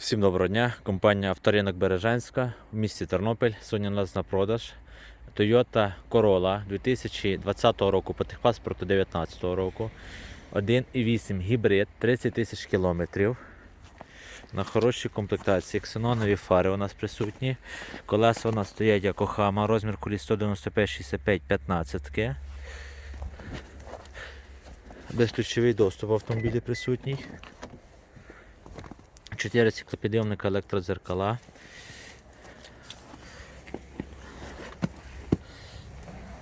Всім доброго дня. Компанія Авторинок Бережанська в місті Тернопіль. Сьогодні у нас на продаж Toyota Corolla 2020 року по техпаспорту 2019 року. 1,8 гібрид, 30 тисяч кілометрів. На хорошій комплектації. Ксенонові фари у нас присутні. Колеса у нас стоять як Охама, розмір коліс 195 65 15 Безключовий доступ в автомобілі присутній. 4 циклопідйомника електродзеркала.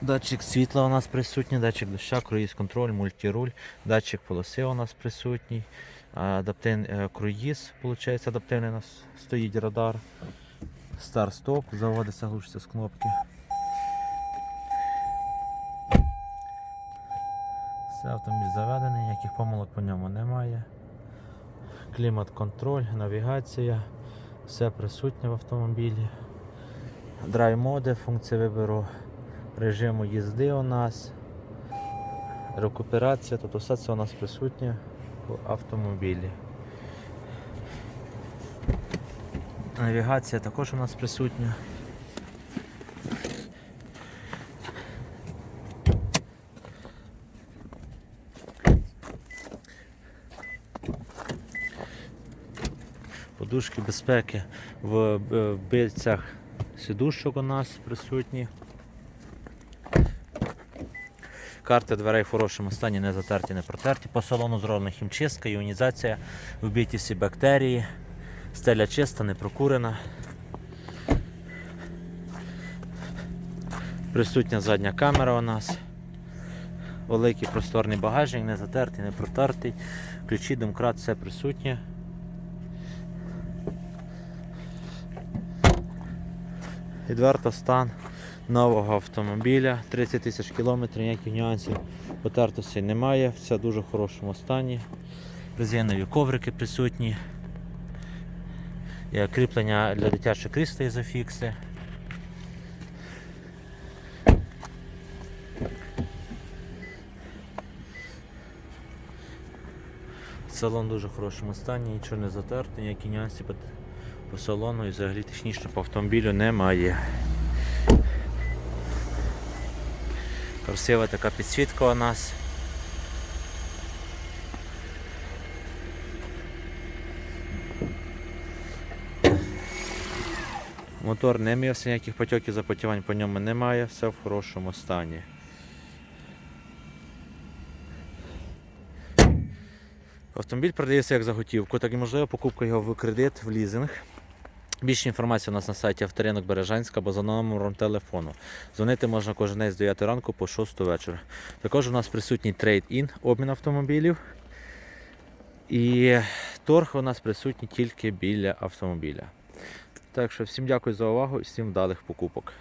Датчик світла у нас присутній, датчик доща, круїз контроль, мультируль, датчик полоси у нас присутній. Адаптивний е, круїз, виходить, адаптивний у нас стоїть радар. Старт-стоп, заводиться, глушиться з кнопки. Все, автомобіль заведений, ніяких помилок по ньому немає клімат-контроль, навігація, все присутнє в автомобілі. Драйв-моди, функція вибору режиму їзди у нас, рекуперація, тобто все це у нас присутнє в автомобілі. Навігація також у нас присутня. Подушки безпеки в в бильцях сидушок у нас присутні. Карти дверей в хорошому стані, не затерті, не протерті. По салону зроблена хімчистка, іонізація, вбиті всі бактерії, стеля чиста, не прокурена. Присутня задня камера у нас. Великий просторний багажник, не затертий, не протертий. Ключі, домкрат, все присутнє. Відверто стан нового автомобіля. 30 тисяч кілометрів, ніяких нюансів потертості немає, все в дуже хорошому стані. Резинові коврики присутні. Є кріплення для дитячого крісла ізофікси. Салон в дуже хорошому стані, нічого не затерто, ніякі нюанси по, салону і взагалі технічно по автомобілю немає. Красива така підсвітка у нас. Мотор не мився, ніяких потьоків запотівань по ньому немає, все в хорошому стані. Автомобіль продається як за готівку, так і можливо покупка його в кредит, в лізинг. Більше інформації у нас на сайті Авторинок Бережанська або за номером телефону. Дзвонити можна кожен день з 9 ранку по 6 вечора. Також у нас присутній трейд-ін, обмін автомобілів. І торг у нас присутній тільки біля автомобіля. Так що всім дякую за увагу і всім вдалих покупок.